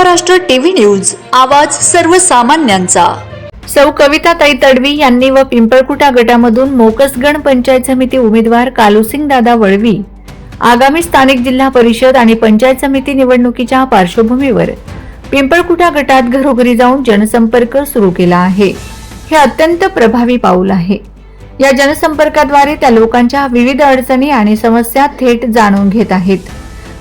Maharashtra TV news आवाज सर्वसामान्यांचा. सौ कविताताई तडवी यांनी व पिंपळकुटा गटामधून मोकसगण पंचायत समिती उमेदवार कालुसिंग दादा वळवी आगामी स्थानिक जिल्हा परिषद आणि पंचायत समिती निवडणुकीच्या पार्श्वभूमीवर पिंपळकुटा गटात घरोघरी जाऊन जनसंपर्क सुरू केला आहे. हे अत्यंत प्रभावी पाऊल आहे. या जनसंपर्काद्वारे त्या लोकांच्या विविध अडचणी आणि समस्या थेट जाणून घेत आहेत.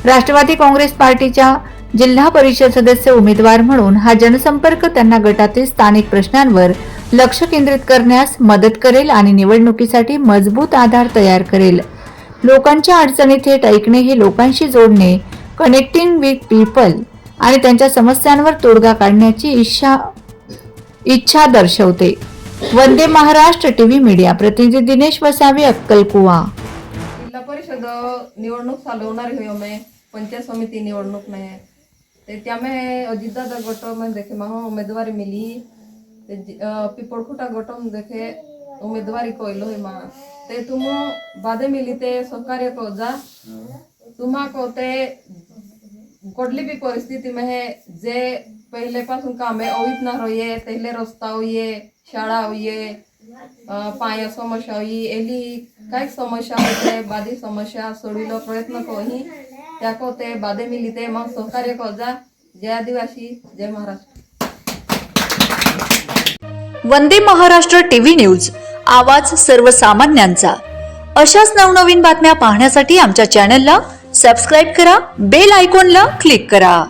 राष्ट्रवादी काँग्रेस पार्टीच्या जिल्हा परिषद सदस्य उमेदवार म्हणून हा जनसंपर्क त्यांना गटातील स्थानिक प्रश्नांवर लक्ष केंद्रित करण्यास मदत करेल आणि निवडणुकीसाठी मजबूत आधार तयार करेल. लोकांच्या अडचणी थेट ऐकणे हे लोकांशी जोडणे कनेक्टिंग विथ पीपल आणि त्यांच्या समस्यांवर तोडगा काढण्याची इच्छा इच्छा दर्शवते. वंदे महाराष्ट्र टीव्ही मीडिया प्रतिनिधी दिनेश वसावे अक्कलकुवा परिषद निवडणूक चालू होणार हुई हमें पंचायत समिति निवडणूक में ते त्यामें अजितदादा गटो में देखे महा उम्मीदवारी मिली. ते पिपड़खुटा गटो में देखे उम्मीदवारी कोइलो है माँ. ते तुम बादे मिली ते सहकार्य को जा तुम्हा को ते कुठली बी परिस्थिती में है जे पहिलेपासून कामे अवीत ना रहिये तेले रस्ता शाळा होइये अ, पाया समस्या होई एली काय समस्या होते बादी समस्या सोडविलो प्रयत्न कोही. त्याको ते बादे मिली ते मग सहकार्य को जा जय आदिवासी जय महाराष्ट्र. वंदे महाराष्ट्र टीव्ही न्यूज आवाज सर्वसामान्यांचा. अशाच नवनवीन बातम्या पाहण्यासाठी आमच्या चॅनलला सबस्क्राईब करा बेल आयकॉनला क्लिक करा.